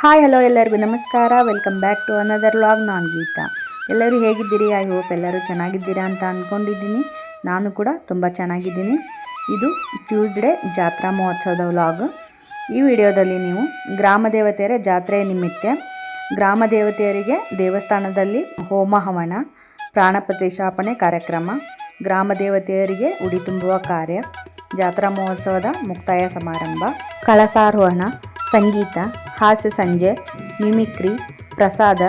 Hi, hello ಎಲ್ಲರಿಗೂ ನಮಸ್ಕಾರ. Welcome back to another vlog ನಾನು ಗೀತಾ. ಎಲ್ಲರೂ ಹೇಗಿದ್ದೀರಿ? ಐ ಹೋಪ್ ಎಲ್ಲರೂ ಚೆನ್ನಾಗಿದ್ದೀರಾ ಅಂತ ಅಂದ್ಕೊಂಡಿದ್ದೀನಿ ನಾನು ಕೂಡ ತುಂಬ ಚೆನ್ನಾಗಿದ್ದೀನಿ. ಇದು ಟ್ಯೂಸ್ಡೇ ಜಾತ್ರಾ ಮಹೋತ್ಸವದ ವ್ಲಾಗ್ ಈ ವಿಡಿಯೋದಲ್ಲಿ ನೀವು ಗ್ರಾಮ ದೇವತೆಯರ ಜಾತ್ರೆಯ ನಿಮಿತ್ತ ಗ್ರಾಮ ದೇವತೆಯರಿಗೆ ದೇವಸ್ಥಾನದಲ್ಲಿ ಹೋಮ ಹವನ, ಪ್ರಾಣ ಪ್ರತಿಷ್ಠಾಪನೆ ಕಾರ್ಯಕ್ರಮ, ಗ್ರಾಮ ದೇವತೆಯರಿಗೆ ಉಡಿ ತುಂಬುವ ಕಾರ್ಯ, ಜಾತ್ರಾ ಮಹೋತ್ಸವದ ಮುಕ್ತಾಯ ಸಮಾರಂಭ, ಕಳಸಾರೋಹಣ, ಸಂಗೀತ ಹಾಸ್ಯ ಸಂಜೆ, ಮಿಮಿಕ್ರಿ, ಪ್ರಸಾದ,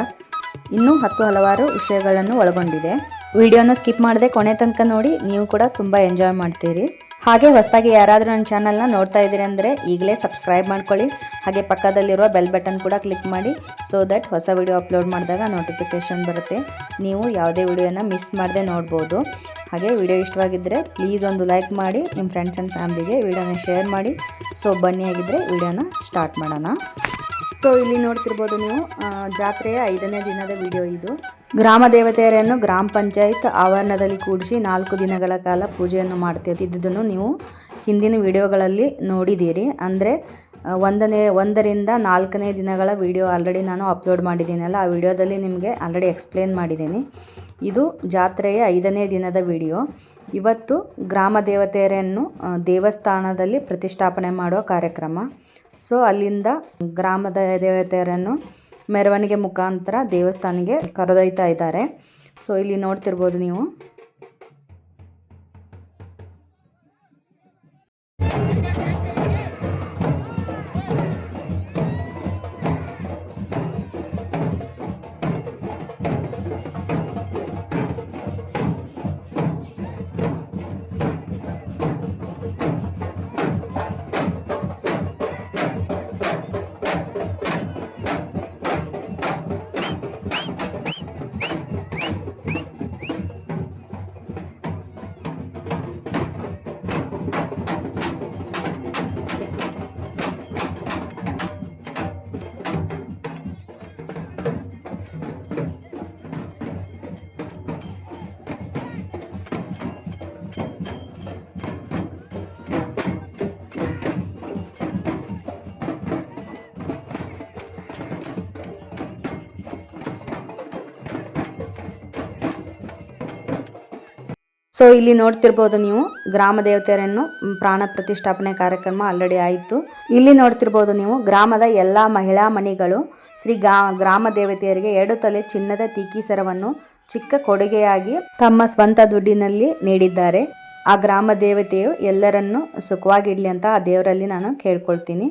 ಇನ್ನೂ ಹತ್ತು ಹಲವಾರು ವಿಷಯಗಳನ್ನು ಒಳಗೊಂಡಿದೆ. ವಿಡಿಯೋನ ಸ್ಕಿಪ್ ಮಾಡದೆ ಕೊನೆ ತನಕ ನೋಡಿ, ನೀವು ಕೂಡ ತುಂಬ ಎಂಜಾಯ್ ಮಾಡ್ತೀರಿ. ಹಾಗೆ ಹೊಸದಾಗಿ ಯಾರಾದರೂ ನನ್ನ ಚಾನಲ್ನ ನೋಡ್ತಾ ಇದ್ದೀರಿ ಅಂದರೆ ಈಗಲೇ ಸಬ್ಸ್ಕ್ರೈಬ್ ಮಾಡ್ಕೊಳ್ಳಿ. ಹಾಗೆ ಪಕ್ಕದಲ್ಲಿರುವ ಬೆಲ್ ಬಟನ್ ಕೂಡ ಕ್ಲಿಕ್ ಮಾಡಿ ಸೊ ದಟ್ ಹೊಸ ವಿಡಿಯೋ ಅಪ್ಲೋಡ್ ಮಾಡಿದಾಗ ನೋಟಿಫಿಕೇಷನ್ ಬರುತ್ತೆ. ನೀವು ಯಾವುದೇ ವಿಡಿಯೋನ ಮಿಸ್ ಮಾಡದೆ ನೋಡ್ಬೋದು. ಹಾಗೆ ವಿಡಿಯೋ ಇಷ್ಟವಾಗಿದ್ದರೆ ಪ್ಲೀಸ್ ಒಂದು ಲೈಕ್ ಮಾಡಿ, ನಿಮ್ಮ ಫ್ರೆಂಡ್ಸ್ ಆ್ಯಂಡ್ ಫ್ಯಾಮ್ಲಿಗೆ ವಿಡಿಯೋನ ಶೇರ್ ಮಾಡಿ. ಸೊ ಬನ್ನಿ ಆಗಿದ್ದರೆ ವಿಡಿಯೋನ ಸ್ಟಾರ್ಟ್ ಮಾಡೋಣ. ಸೊ ಇಲ್ಲಿ ನೋಡ್ತಿರ್ಬೋದು ನೀವು ಜಾತ್ರೆಯ ಐದನೇ ದಿನದ ವಿಡಿಯೋ ಇದು. ಗ್ರಾಮ ದೇವತೆಯರನ್ನು ಗ್ರಾಮ ಪಂಚಾಯತ್ ಆವರಣದಲ್ಲಿ ಕೂಡಿಸಿ ನಾಲ್ಕು ದಿನಗಳ ಕಾಲ ಪೂಜೆಯನ್ನು ಮಾಡ್ತಿದ್ದನ್ನು ನೀವು ಹಿಂದಿನ ವಿಡಿಯೋಗಳಲ್ಲಿ ನೋಡಿದ್ದೀರಿ. ಅಂದರೆ ಒಂದನೇ, ಒಂದರಿಂದ ನಾಲ್ಕನೇ ದಿನಗಳ ವಿಡಿಯೋ ಆಲ್ರೆಡಿ ನಾನು ಅಪ್ಲೋಡ್ ಮಾಡಿದ್ದೀನಲ್ಲ ಆ ವಿಡಿಯೋದಲ್ಲಿ ನಿಮಗೆ ಆಲ್ರೆಡಿ ಎಕ್ಸ್ಪ್ಲೇನ್ ಮಾಡಿದ್ದೀನಿ. ಇದು ಜಾತ್ರೆಯ ಐದನೇ ದಿನದ ವಿಡಿಯೋ ಇವತ್ತು ಗ್ರಾಮ ದೇವತೆಯರನ್ನು ದೇವಸ್ಥಾನದಲ್ಲಿ ಪ್ರತಿಷ್ಠಾಪನೆ ಮಾಡುವ ಕಾರ್ಯಕ್ರಮ. ಸೊ ಅಲ್ಲಿಂದ ಗ್ರಾಮದ ದೇವತೆಯರನ್ನು ಮೆರವಣಿಗೆ ಮುಖಾಂತರ ದೇವಸ್ಥಾನಕ್ಕೆ ಕರೆದೊಯ್ತಾ ಇದ್ದಾರೆ. ಸೊ ಇಲ್ಲಿ ನೋಡ್ತಿರ್ಬೋದು ನೀವು. ಸೊ ಇಲ್ಲಿ ನೋಡ್ತಿರ್ಬೋದು ನೀವು ಗ್ರಾಮ ದೇವತೆಯರನ್ನು ಪ್ರಾಣ ಪ್ರತಿಷ್ಠಾಪನೆ ಕಾರ್ಯಕ್ರಮ ಆಲ್ರೆಡಿ ಆಯಿತು. ಇಲ್ಲಿ ನೋಡ್ತಿರ್ಬೋದು ನೀವು ಗ್ರಾಮದ ಎಲ್ಲ ಮಹಿಳಾ ಮಣಿಗಳು ಶ್ರೀ ಗಾ, ಗ್ರಾಮ ದೇವತೆಯರಿಗೆ ಎರಡು ತಲೆ ಚಿನ್ನದ ತೀಕೀಸರವನ್ನು ಚಿಕ್ಕ ಕೊಡುಗೆಯಾಗಿ ತಮ್ಮ ಸ್ವಂತ ದುಡ್ಡಿನಲ್ಲಿ ನೀಡಿದ್ದಾರೆ. ಆ ಗ್ರಾಮ ದೇವತೆಯು ಎಲ್ಲರನ್ನೂ ಸುಖವಾಗಿಡಲಿ ಅಂತ ಆ ದೇವರಲ್ಲಿ ನಾನು ಕೇಳ್ಕೊಳ್ತೀನಿ.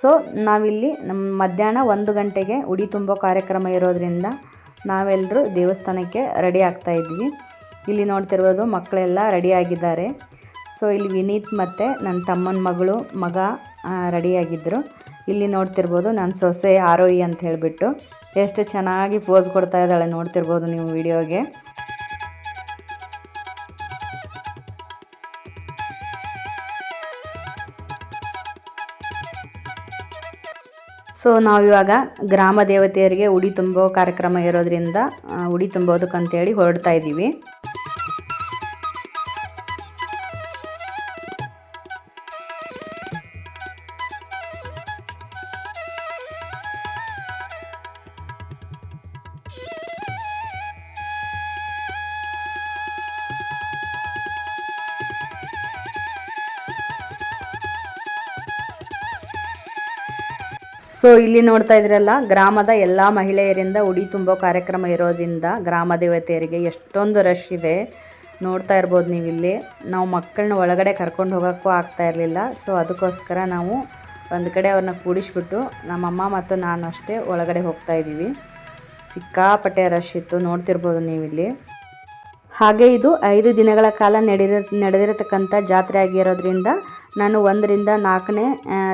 ಸೊ ನಾವಿಲ್ಲಿ ನಮ್ಮ ಮಧ್ಯಾಹ್ನ ಒಂದು ಗಂಟೆಗೆ ಉಡಿ ತುಂಬೋ ಕಾರ್ಯಕ್ರಮ ಇರೋದ್ರಿಂದ ನಾವೆಲ್ಲರೂ ದೇವಸ್ಥಾನಕ್ಕೆ ರೆಡಿ ಆಗ್ತಾ ಇದ್ವಿ. ಇಲ್ಲಿ ನೋಡ್ತಿರ್ಬೋದು ಮಕ್ಕಳೆಲ್ಲ ರೆಡಿ ಆಗಿದ್ದಾರೆ ಸೊ ಇಲ್ಲಿ ವಿನೀತ್ ಮತ್ತು ನನ್ನ ತಮ್ಮನ ಮಗಳು, ಮಗ ರೆಡಿಯಾಗಿದ್ದರು ಇಲ್ಲಿ ನೋಡ್ತಿರ್ಬೋದು ನನ್ನ ಸೊಸೆ ಆರೋಹಿ ಅಂತ ಹೇಳಿಬಿಟ್ಟು. ಎಷ್ಟು ಚೆನ್ನಾಗಿ ಪೋಸ್ ಕೊಡ್ತಾ ಇದ್ದಾಳೆ ನೋಡ್ತಿರ್ಬೋದು ನೀವು ವಿಡಿಯೋಗೆ. ಸೊ ನಾವಿವಾಗ ಗ್ರಾಮ ದೇವತೆಯರಿಗೆ ಉಡಿ ತುಂಬೋ ಕಾರ್ಯಕ್ರಮ ಇರೋದ್ರಿಂದ ಉಡಿ ತುಂಬೋದಕ್ಕಂತೇಳಿ ಹೊರಡ್ತಾ ಇದ್ದೀವಿ ಸೊ ಇಲ್ಲಿ ನೋಡ್ತಾ ಇದ್ರಲ್ಲ, ಗ್ರಾಮದ ಎಲ್ಲ ಮಹಿಳೆಯರಿಂದ ಉಡಿ ತುಂಬೋ ಕಾರ್ಯಕ್ರಮ ಇರೋದ್ರಿಂದ ಗ್ರಾಮ ದೇವತೆಯರಿಗೆ ಎಷ್ಟೊಂದು ರಶ್ ಇದೆ. ನೋಡ್ತಾ ಇರ್ಬೋದು ನೀವು ಇಲ್ಲಿ ನಾವು ಮಕ್ಕಳನ್ನ ಒಳಗಡೆ ಕರ್ಕೊಂಡು ಹೋಗೋಕ್ಕೂ ಆಗ್ತಾ ಇರಲಿಲ್ಲ. ಸೊ ಅದಕ್ಕೋಸ್ಕರ ನಾವು ಒಂದು ಕಡೆ ಅವ್ರನ್ನ ಕೂಡಿಸ್ಬಿಟ್ಟು ನಮ್ಮಮ್ಮ ಮತ್ತು ನಾನು ಅಷ್ಟೇ ಒಳಗಡೆ ಹೋಗ್ತಾ ಇದ್ದೀವಿ. ಸಿಕ್ಕಾಪಟ್ಟೆ ರಶ್ ಇತ್ತು. ನೋಡ್ತಿರ್ಬೋದು ನೀವಿಲ್ಲಿ. ಹಾಗೆ ಇದು ಐದು ದಿನಗಳ ಕಾಲ ನಡೆದಿರ, ನಡೆದಿರತಕ್ಕಂಥ ಜಾತ್ರೆ ಆಗಿರೋದ್ರಿಂದ ನಾನು ಒಂದರಿಂದ ನಾಲ್ಕನೇ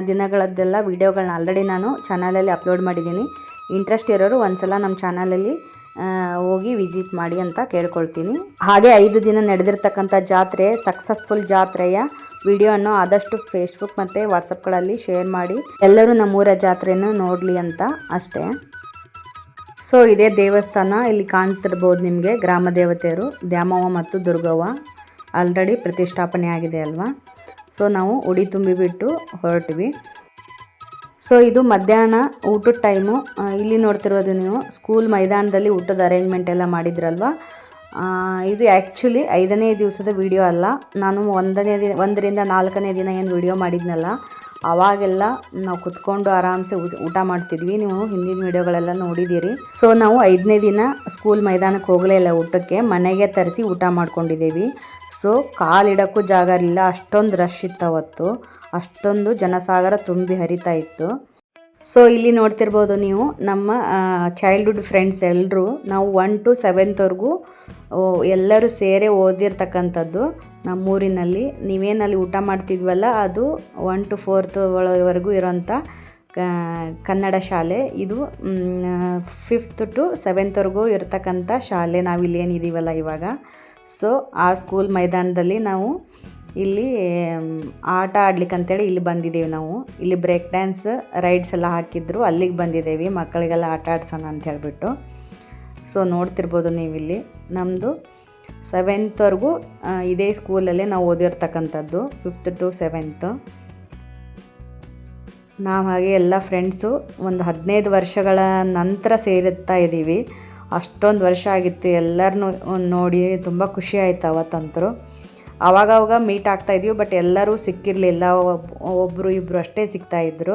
ದಿನಗಳದ್ದೆಲ್ಲ ವೀಡಿಯೋಗಳನ್ನ ಆಲ್ರೆಡಿ ನಾನು ಚಾನಲಲ್ಲಿ ಅಪ್ಲೋಡ್ ಮಾಡಿದ್ದೀನಿ. ಇಂಟ್ರೆಸ್ಟ್ ಇರೋರು ಒಂದ್ಸಲ ನಮ್ಮ ಚಾನಲಲ್ಲಿ ಹೋಗಿ ವಿಸಿಟ್ ಮಾಡಿ ಅಂತ ಕೇಳ್ಕೊಳ್ತೀನಿ. ಹಾಗೆ ಐದು ದಿನ ನಡೆದಿರ್ತಕ್ಕಂಥ ಜಾತ್ರೆ ಸಕ್ಸಸ್ಫುಲ್ ಜಾತ್ರೆಯ ವಿಡಿಯೋವನ್ನು ಆದಷ್ಟು ಫೇಸ್ಬುಕ್ ಮತ್ತು ವಾಟ್ಸಪ್ಗಳಲ್ಲಿ ಶೇರ್ ಮಾಡಿ, ಎಲ್ಲರೂ ನಮ್ಮೂರ ಜಾತ್ರೆಯನ್ನು ನೋಡಲಿ ಅಂತ ಅಷ್ಟೇ. ಸೊ ಇದೇ ದೇವಸ್ಥಾನ ಇಲ್ಲಿ ಕಾಣ್ತಿರ್ಬೋದು ನಿಮಗೆ ಗ್ರಾಮ ದೇವತೆಯರು, ದ್ಯಾಮವ್ವ ಮತ್ತು ದುರ್ಗವ್ವ. ಆಲ್ರೆಡಿ ಪ್ರತಿಷ್ಠಾಪನೆ ಆಗಿದೆ ಅಲ್ವಾ? ಸೊ ನಾವು ಉಡಿ ತುಂಬಿಬಿಟ್ಟು ಹೊರಟ್ವಿ. ಸೊ ಇದು ಮಧ್ಯಾಹ್ನ ಊಟದ ಟೈಮು. ಇಲ್ಲಿ ನೋಡ್ತಿರೋದು ನೀವು, ಸ್ಕೂಲ್ ಮೈದಾನದಲ್ಲಿ ಊಟದ ಅರೇಂಜ್ಮೆಂಟ್ ಎಲ್ಲ ಮಾಡಿದ್ರಲ್ವ? ಇದು ಆ್ಯಕ್ಚುಲಿ ಐದನೇ ದಿವಸದ ವಿಡಿಯೋ ಅಲ್ಲ. ನಾನು ಒಂದನೇ ದಿನ, ಒಂದರಿಂದ ನಾಲ್ಕನೇ ದಿನ ಏನು ವಿಡಿಯೋ ಮಾಡಿದ್ನಲ್ಲ, ಅವಾಗೆಲ್ಲ ನಾವು ಕುತ್ಕೊಂಡು ಆರಾಮ್ಸೆ ಊಟ ಮಾಡ್ತಿದ್ವಿ. ನೀವು ಹಿಂದಿನ ವಿಡಿಯೋಗಳೆಲ್ಲ ನೋಡಿದ್ದೀರಿ. ಸೊ ನಾವು ಐದನೇ ದಿನ ಸ್ಕೂಲ್ ಮೈದಾನಕ್ಕೆ ಹೋಗಲೇ ಇಲ್ಲ ಊಟಕ್ಕೆ. ಮನೆಗೆ ತರಿಸಿ ಊಟ ಮಾಡ್ಕೊಂಡಿದ್ದೀವಿ. ಸೊ ಕಾಲಿಡೋಕ್ಕೂ ಜಾಗ ಇರಲಿಲ್ಲ. ಅಷ್ಟೊಂದು ರಶ್ ಇತ್ತು ಅವತ್ತು. ಅಷ್ಟೊಂದು ಜನಸಾಗರ ತುಂಬಿ ಹರಿತಾ ಇತ್ತು. ಸೊ ಇಲ್ಲಿ ನೋಡ್ತಿರ್ಬೋದು ನೀವು ನಮ್ಮ ಚೈಲ್ಡ್ಹುಡ್ ಫ್ರೆಂಡ್ಸ್ ಎಲ್ಲರೂ ನಾವು ಒನ್ ಟು ಸೆವೆಂತ್ವರೆಗೂ ಎಲ್ಲರೂ ಸೇರಿ ಓದಿರ್ತಕ್ಕಂಥದ್ದು ನಮ್ಮೂರಿನಲ್ಲಿ. ನೀವೇನಲ್ಲಿ ಊಟ ಮಾಡ್ತಿದ್ವಲ್ಲ, ಅದು ಒನ್ ಟು ಫೋರ್ತ್ ಒಳವರೆಗೂ ಇರೋಂಥ ಕನ್ನಡ ಶಾಲೆ. ಇದು ಫಿಫ್ತ್ ಟು ಸೆವೆಂತ್ವರೆಗೂ ಇರ್ತಕ್ಕಂಥ ಶಾಲೆ. ನಾವಿಲ್ಲಿ ಏನಿದ್ದೀವಲ್ಲ ಇವಾಗ. ಸೊ ಆ ಸ್ಕೂಲ್ ಮೈದಾನದಲ್ಲಿ ನಾವು ಇಲ್ಲಿ ಆಟ ಆಡ್ಲಿಕ್ಕೆ ಅಂತೇಳಿ ಇಲ್ಲಿ ಬಂದಿದ್ದೀವಿ ನಾವು. ಇಲ್ಲಿ ಬ್ರೇಕ್ ಡ್ಯಾನ್ಸ್ ರೈಡ್ಸ್ ಎಲ್ಲ ಹಾಕಿದ್ರು. ಅಲ್ಲಿಗೆ ಬಂದಿದ್ದೀವಿ. ಮಕ್ಕಳಿಗೆಲ್ಲ ಆಟ ಆಡ್ಸೋಣ ಅಂತ ಹೇಳಿಬಿಟ್ಟು. ಸೊ ನೋಡ್ತಿರ್ಬೋದು ನೀವು ಇಲ್ಲಿ ನಮ್ಮದು ಸೆವೆಂತ್ವರೆಗೂ ಇದೇ ಸ್ಕೂಲಲ್ಲೇ ನಾವು ಓದಿರ್ತಕ್ಕಂಥದ್ದು. ಫಿಫ್ತ್ ಟು ಸೆವೆಂತ್ ನಾವು ಹಾಗೆ ಎಲ್ಲ ಫ್ರೆಂಡ್ಸು ಒಂದು ಹದಿನೈದು ವರ್ಷಗಳ ನಂತರ ಸೇರುತ್ತಾ ಇದ್ದೀವಿ ಅಷ್ಟೊಂದು ವರ್ಷ ಆಗಿತ್ತು ಎಲ್ಲರನ್ನೂ ನೋಡಿ ತುಂಬ ಖುಷಿ ಆಯಿತು ಅವತ್ತಂತರು ಆವಾಗವಾಗ ಮೀಟ್ ಆಗ್ತಾ ಇದ್ವಿ ಬಟ್ ಎಲ್ಲರೂ ಸಿಕ್ಕಿರಲಿಲ್ಲ. ಒಬ್ಬರು ಇಬ್ಬರು ಅಷ್ಟೇ ಸಿಗ್ತಾಯಿದ್ರು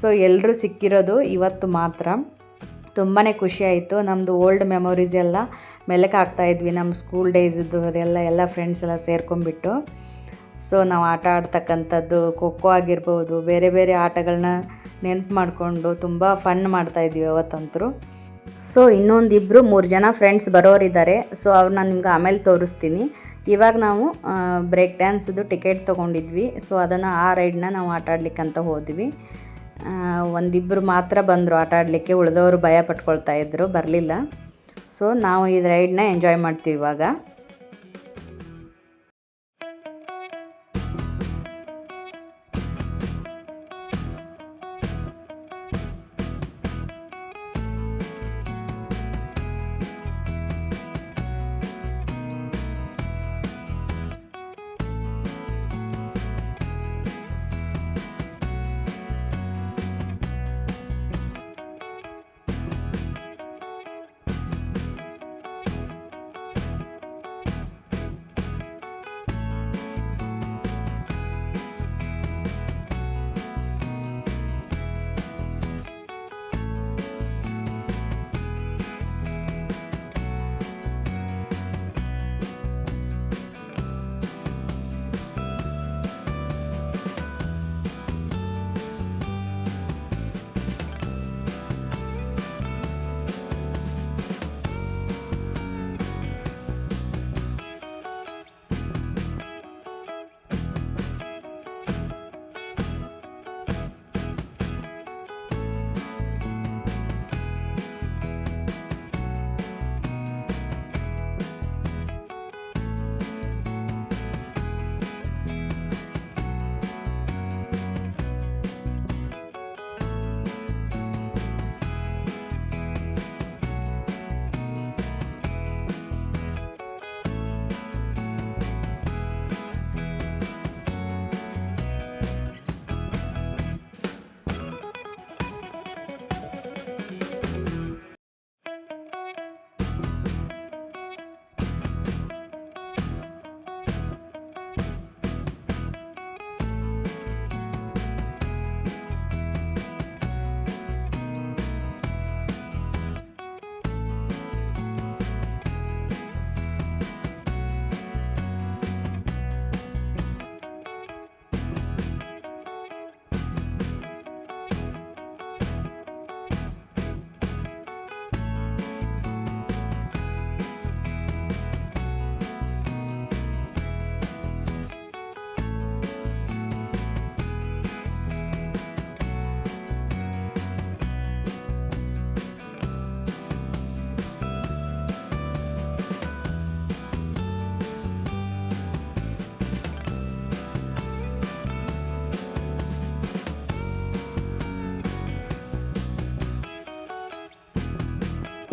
ಸೊ ಎಲ್ಲರೂ ಸಿಕ್ಕಿರೋದು ಇವತ್ತು ಮಾತ್ರ. ತುಂಬಾ ಖುಷಿ ಆಯಿತು. ನಮ್ಮದು ಓಲ್ಡ್ ಮೆಮೊರೀಸ್ ಎಲ್ಲ ಮೆಲಕ್ಕೆ ಆಗ್ತಾ ಇದ್ವಿ. ನಮ್ಮ ಸ್ಕೂಲ್ ಡೇಸಿದ್ದು ಅದೆಲ್ಲ ಎಲ್ಲ ಫ್ರೆಂಡ್ಸ್ ಎಲ್ಲ ಸೇರ್ಕೊಂಡ್ಬಿಟ್ಟು. ಸೊ ನಾವು ಆಟ ಆಡ್ತಕ್ಕಂಥದ್ದು ಖೋಖೋ ಆಗಿರ್ಬೋದು, ಬೇರೆ ಬೇರೆ ಆಟಗಳನ್ನ ನೆನ್ಪು ಮಾಡಿಕೊಂಡು ತುಂಬ ಫನ್ ಮಾಡ್ತಾಯಿದ್ವಿ ಅವತ್ತಂತರು ಸೊ ಇನ್ನೊಂದಿಬ್ಬರು ಮೂರು ಜನ ಫ್ರೆಂಡ್ಸ್ ಬರೋರಿದ್ದಾರೆ. ಸೊ ಅವ್ರನ್ನ ನಿಮ್ಗೆ ಆಮೇಲೆ ತೋರಿಸ್ತೀನಿ. ಇವಾಗ ನಾವು ಬ್ರೇಕ್ ಡ್ಯಾನ್ಸ್ದು ಟಿಕೆಟ್ ತೊಗೊಂಡಿದ್ವಿ. ಸೊ ಅದನ್ನು ಆ ರೈಡ್ನ ನಾವು ಆಟ ಆಡ್ಲಿಕ್ಕಂತ ಹೋದ್ವಿ. ಒಂದಿಬ್ಬರು ಮಾತ್ರ ಬಂದರು ಆಟ ಆಡಲಿಕ್ಕೆ. ಉಳಿದವರು ಭಯ ಪಟ್ಕೊಳ್ತಾ ಇದ್ದರು ಬರಲಿಲ್ಲ. ಸೊ ನಾವು ಈ ರೈಡ್ನ ಎಂಜಾಯ್ ಮಾಡ್ತೀವಿ ಇವಾಗ.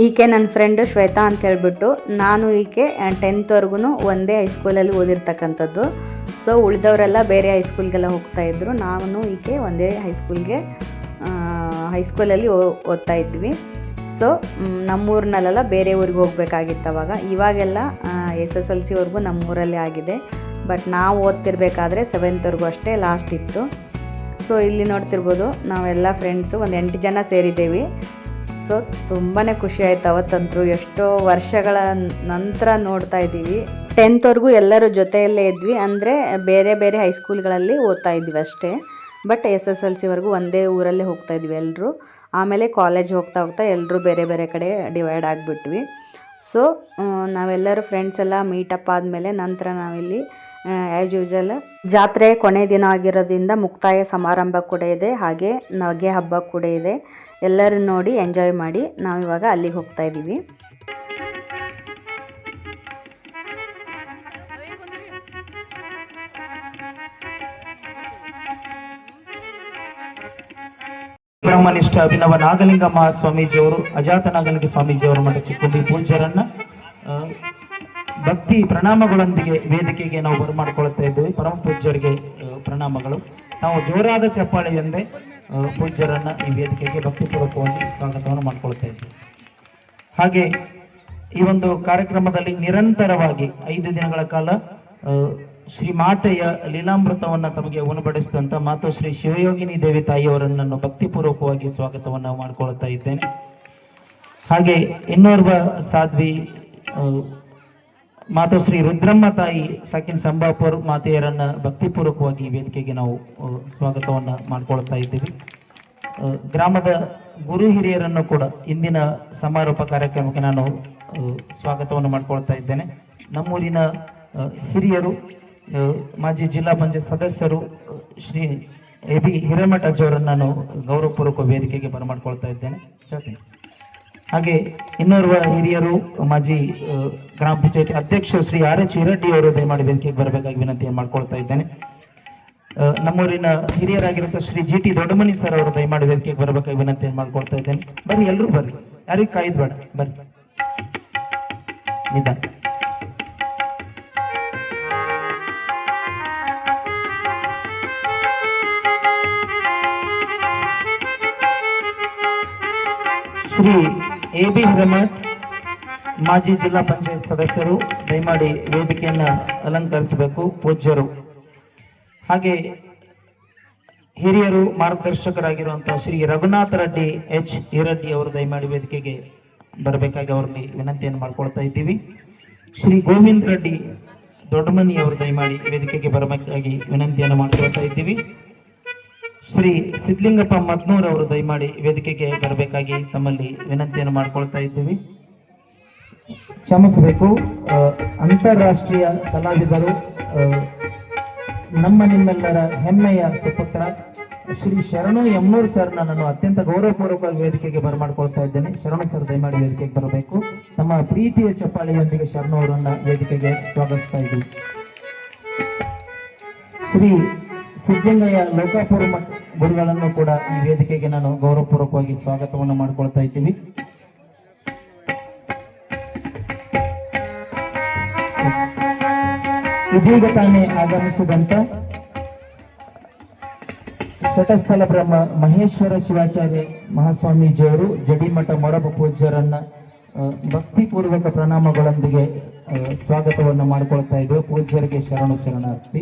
ಈಕೆ ನನ್ನ ಫ್ರೆಂಡು ಶ್ವೇತಾ ಅಂತ ಹೇಳ್ಬಿಟ್ಟು ನಾನು ಈಕೆ ಟೆಂತ್ವರೆಗೂ ಒಂದೇ ಹೈಸ್ಕೂಲಲ್ಲಿ ಓದಿರ್ತಕ್ಕಂಥದ್ದು. ಸೊ ಉಳಿದವರೆಲ್ಲ ಬೇರೆ ಹೈಸ್ಕೂಲ್ಗೆಲ್ಲ ಹೋಗ್ತಾಯಿದ್ರು ನಾನು ಈಕೆ ಒಂದೇ ಹೈಸ್ಕೂಲ್ಗೆ ಹೈಸ್ಕೂಲಲ್ಲಿ ಓದ್ತಾ ಇದ್ವಿ. ಸೊ ನಮ್ಮೂರಿನಲ್ಲೆಲ್ಲ ಬೇರೆ ಊರಿಗೆ ಹೋಗ್ಬೇಕಾಗಿತ್ತು ಅವಾಗ. ಇವಾಗೆಲ್ಲ ಎಸ್ ಎಸ್ ಎಲ್ ಸಿವರೆಗೂ ನಮ್ಮೂರಲ್ಲೇ ಆಗಿದೆ. ಬಟ್ ನಾವು ಓದ್ತಿರ್ಬೇಕಾದ್ರೆ ಸೆವೆಂತ್ವರೆಗೂ ಅಷ್ಟೇ ಲಾಸ್ಟ್ ಇತ್ತು. ಸೊ ಇಲ್ಲಿ ನೋಡ್ತಿರ್ಬೋದು ನಾವೆಲ್ಲ ಫ್ರೆಂಡ್ಸು ಒಂದು ಎಂಟು ಜನ ಸೇರಿದ್ದೇವೆ. ಸೊ ತುಂಬಾ ಖುಷಿ ಆಯ್ತು ಅವತ್ತಂತರೂ. ಎಷ್ಟೋ ವರ್ಷಗಳ ನಂತರ ನೋಡ್ತಾ ಇದ್ದೀವಿ. ಟೆಂತ್ವರೆಗೂ ಎಲ್ಲರೂ ಜೊತೆಯಲ್ಲೇ ಇದ್ವಿ. ಅಂದರೆ ಬೇರೆ ಬೇರೆ ಹೈಸ್ಕೂಲ್ಗಳಲ್ಲಿ ಓದ್ತಾ ಇದ್ವಿ ಅಷ್ಟೇ. ಬಟ್ ಎಸ್ ಎಸ್ ಎಲ್ ಸಿವರೆಗೂ ಒಂದೇ ಊರಲ್ಲೇ ಹೋಗ್ತಾ ಇದ್ವಿ ಎಲ್ಲರೂ ಆಮೇಲೆ ಕಾಲೇಜ್ ಹೋಗ್ತಾ ಹೋಗ್ತಾ ಎಲ್ಲರೂ ಬೇರೆ ಬೇರೆ ಕಡೆ ಡಿವೈಡ್ ಆಗಿಬಿಟ್ವಿ. ಸೊ ನಾವೆಲ್ಲರೂ ಫ್ರೆಂಡ್ಸ್ ಎಲ್ಲ ಮೀಟಪ್ ಆದಮೇಲೆ ನಂತರ ನಾವಿಲ್ಲಿ ಆ್ಯಸ್ ಯೂಶಲ್ ಜಾತ್ರೆ ಕೊನೆ ದಿನ ಆಗಿರೋದ್ರಿಂದ ಮುಕ್ತಾಯ ಸಮಾರಂಭ ಕೂಡ ಇದೆ, ಹಾಗೆ ನಗೆ ಹಬ್ಬ ಕೂಡ ಇದೆ. ಎಲ್ಲರೂ ನೋಡಿ ಎಂಜಾಯ್ ಮಾಡಿ ನಾವಿವಾಗ ಅಲ್ಲಿಗೆ ಹೋಗ್ತಾ ಇದ್ದೀವಿ ಬ್ರಹ್ಮನಿಷ್ಠ ಅಭಿನವ ನಾಗಲಿಂಗ ಮಹಾಸ್ವಾಮೀಜಿಯವರು ಅಜಾತ ನಾಗಲಿಂಗ ಸ್ವಾಮೀಜಿಯವರ ಮಠಕ್ಕೆ ಪೂಜರನ್ನ ಭಕ್ತಿ ಪ್ರಣಾಮಗಳೊಂದಿಗೆ ವೇದಿಕೆಗೆ ನಾವು ಬರಮಾಡ್ಕೊಳ್ತಾ ಇದ್ದೇವೆ. ಪರಮ ಪೂಜ್ಯರಿಗೆ ಪ್ರಣಾಮಗಳು. ನಾವು ಜೋರಾದ ಚಪ್ಪಾಳೆ ಎಂದೇ ಪೂಜ್ಯರನ್ನ ಈ ವೇದಿಕೆಗೆ ಭಕ್ತಿಪೂರ್ವಕವಾಗಿ ಸ್ವಾಗತವನ್ನು ಮಾಡ್ಕೊಳ್ತಾ ಇದ್ದೇವೆ. ಹಾಗೆ ಈ ಒಂದು ಕಾರ್ಯಕ್ರಮದಲ್ಲಿ ನಿರಂತರವಾಗಿ ಐದು ದಿನಗಳ ಕಾಲ ಶ್ರೀ ಮಾತೆಯ ಲೀಲಾಮೃತವನ್ನ ತಮಗೆ ಉಣಬಡಿಸಿದಂತ ಮಾತು ಶ್ರೀ ಶಿವಯೋಗಿನಿ ದೇವಿ ತಾಯಿಯವರನ್ನು ನಾನು ಭಕ್ತಿಪೂರ್ವಕವಾಗಿ ಸ್ವಾಗತವನ್ನು ಮಾಡ್ಕೊಳ್ತಾ ಇದ್ದೇನೆ. ಹಾಗೆ ಇನ್ನೋರ್ವ ಸಾಧ್ವಿ ಮಾತು ಶ್ರೀ ರುದ್ರಮ್ಮ ತಾಯಿ ಸಾಕಿನ್ ಸಂಬಾಪುರ್ ಮಾತೆಯರನ್ನ ಭಕ್ತಿಪೂರ್ವಕವಾಗಿ ವೇದಿಕೆಗೆ ನಾವು ಸ್ವಾಗತವನ್ನು ಮಾಡ್ಕೊಳ್ತಾ ಇದ್ದೀವಿ ಗ್ರಾಮದ ಗುರು ಹಿರಿಯರನ್ನು ಕೂಡ ಇಂದಿನ ಸಮಾರೋಪ ಕಾರ್ಯಕ್ರಮಕ್ಕೆ ನಾನು ಸ್ವಾಗತವನ್ನು ಮಾಡ್ಕೊಳ್ತಾ ಇದ್ದೇನೆ ನಮ್ಮೂರಿನ ಹಿರಿಯರು ಮಾಜಿ ಜಿಲ್ಲಾ ಪಂಚಾಯತ್ ಸದಸ್ಯರು ಶ್ರೀ ಎ ಬಿ ಹಿರೇಮಠ ಅಜ್ಜವರನ್ನು ನಾನು ಗೌರವಪೂರ್ವಕ ವೇದಿಕೆಗೆ ಬರಮಾಡ್ಕೊಳ್ತಾ ಇದ್ದೇನೆ. ಹಾಗೆ ಇನ್ನೋರ್ವ ಹಿರಿಯರು, ಮಾಜಿ ಗ್ರಾಮ ಪಂಚಾಯತ್ ಅಧ್ಯಕ್ಷ ಶ್ರೀ ಆರ್ ಎಚ್ ಹಿರಡ್ಡಿ ಅವರು ದಯಮಾಡಿ ವೇದಿಕೆಗೆ ಬರಬೇಕಾಗಿ ವಿನಂತಿಯನ್ನು ಮಾಡ್ಕೊಳ್ತಾ ಇದ್ದೇನೆ. ನಮ್ಮೂರಿನ ಹಿರಿಯರಾಗಿರುವಂತಹ Shri G T Doddamani sir ಅವರು ದಯಮಾಡಿ ವೇದಿಕೆಗೆ ಬರಬೇಕಾಗಿ ವಿನಂತಿಯನ್ನು ಮಾಡ್ಕೊಳ್ತಾ ಇದ್ದೇನೆ. ಬರ್ರಿ ಎಲ್ಲರೂ ಬರ್ರಿ. ಯಾರಿಗೂ ಕಾಯ್ದು ಬೇಡ ಬರ್ರಿ. ನಿಧಾನ. ಶ್ರೀ ಎ ಬಿ ಹಿರಮಠ್ ಮಾಜಿ ಜಿಲ್ಲಾ ಪಂಚಾಯತ್ ಸದಸ್ಯರು ದಯಮಾಡಿ ವೇದಿಕೆಯನ್ನ ಅಲಂಕರಿಸಬೇಕು ಪೂಜ್ಯರು. ಹಾಗೆ ಹಿರಿಯರು ಮಾರ್ಗದರ್ಶಕರಾಗಿರುವಂತಹ ಶ್ರೀ ರಘುನಾಥ ರೆಡ್ಡಿ ಎಚ್ ಹಿರಡ್ಡಿ ಅವರು ದಯಮಾಡಿ ವೇದಿಕೆಗೆ ಬರಬೇಕಾಗಿ ಅವರಲ್ಲಿ ವಿನಂತಿಯನ್ನು ಮಾಡ್ಕೊಳ್ತಾ ಇದ್ದೀವಿ. ಶ್ರೀ ಗೋವಿಂದ್ ರೆಡ್ಡಿ ದೊಡ್ಡಮನಿ ಅವರು ದಯಮಾಡಿ ವೇದಿಕೆಗೆ ಬರಬೇಕಾಗಿ ವಿನಂತಿಯನ್ನು ಮಾಡ್ಕೊಳ್ತಾ ಇದ್ದೀವಿ. ಶ್ರೀ ಸಿದ್ಲಿಂಗಪ್ಪ ಮದ್ನೂರ್ ಅವರು ದಯಮಾಡಿ ವೇದಿಕೆಗೆ ಬರಬೇಕಾಗಿ ತಮ್ಮಲ್ಲಿ ವಿನಂತಿಯನ್ನು ಮಾಡಿಕೊಳ್ತಾ ಇದ್ದೀವಿ. ಕ್ಷಮಿಸಬೇಕು. ಅಂತಾರಾಷ್ಟ್ರೀಯ ಕಲಾವಿದರು ನಮ್ಮ ನಿಮ್ಮೆಲ್ಲರ ಹೆಮ್ಮೆಯ ಸುಪುತ್ರ ಶ್ರೀ ಶರಣು ಯಮ್ನೂರ್ ಸರ್ ನನ್ನನ್ನು ಅತ್ಯಂತ ಗೌರವಪೂರ್ವಕವಾಗಿ ವೇದಿಕೆಗೆ ಬರಮಾಡ್ಕೊಳ್ತಾ ಇದ್ದೇನೆ. ಶರಣು ಸರ್ ದಯಮಾಡಿ ವೇದಿಕೆಗೆ ಬರಬೇಕು. ನಮ್ಮ ಪ್ರೀತಿಯ ಚಪ್ಪಾಳಿಯೊಂದಿಗೆ ಶರಣು ಅವರನ್ನ ವೇದಿಕೆಗೆ ಸ್ವಾಗತಿಸ್ತಾ ಇದ್ದೀವಿ. ಶ್ರೀ ಸಿದ್ದಲಿಂಗಯ್ಯ ಲೋಕಾಪುರ ಗುರುಗಳನ್ನು ಕೂಡ ಈ ವೇದಿಕೆಗೆ ನಾನು ಗೌರವಪೂರ್ವಕವಾಗಿ ಸ್ವಾಗತವನ್ನು ಮಾಡ್ಕೊಳ್ತಾ ಇದ್ದೀವಿ. ಇದೀಗ ತಾನೇ ಆಗಮಿಸಿದಂತ ಶಟಸ್ಥಲ ಬ್ರಹ್ಮ ಮಹೇಶ್ವರ ಶಿವಾಚಾರ್ಯ ಮಹಾಸ್ವಾಮೀಜಿಯವರು ಜಡಿಮಠ ಮೊರಬ ಪೂಜ್ಯರನ್ನ ಭಕ್ತಿಪೂರ್ವಕ ಪ್ರಣಾಮಗಳೊಂದಿಗೆ ಸ್ವಾಗತವನ್ನು ಮಾಡ್ಕೊಳ್ತಾ ಇದ್ದೇವೆ ಪೂಜ್ಯರಿಗೆ ಶರಣು ಶರಣಾರ್ಥಿ.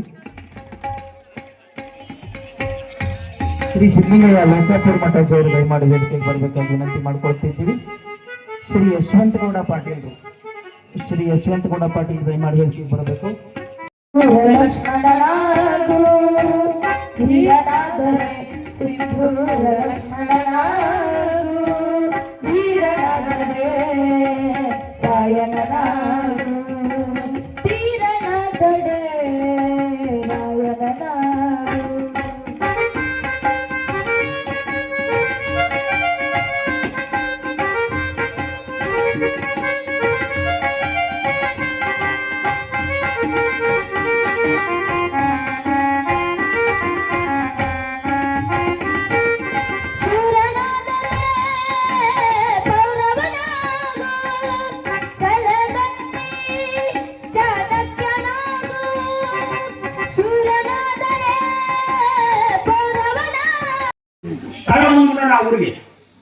ಶ್ರೀ ಸಿದ್ದಲಿಂಗಯ್ಯ ಲೋಕಾಪುರ ಮಠದವರು ದಯಮಾಡಿ ವೇದಿಕೆಗೆ ಬರಬೇಕಾಗಿ ವಿನಂತಿ ಮಾಡ್ಕೊಳ್ತಿದ್ದೀವಿ. ಶ್ರೀ ಯಶವಂತಗೌಡ ಪಾಟೀಲ್ ಶ್ರೀ ಯಶವಂತಗೌಡ ಪಾಟೀಲ್ ದಯಮಾಡಿ ವೇದಿಕೆಗೆ ಬರಬೇಕು. ಲಕ್ಷ್ಮಣನಾಗು ವೀರನಾದರೆ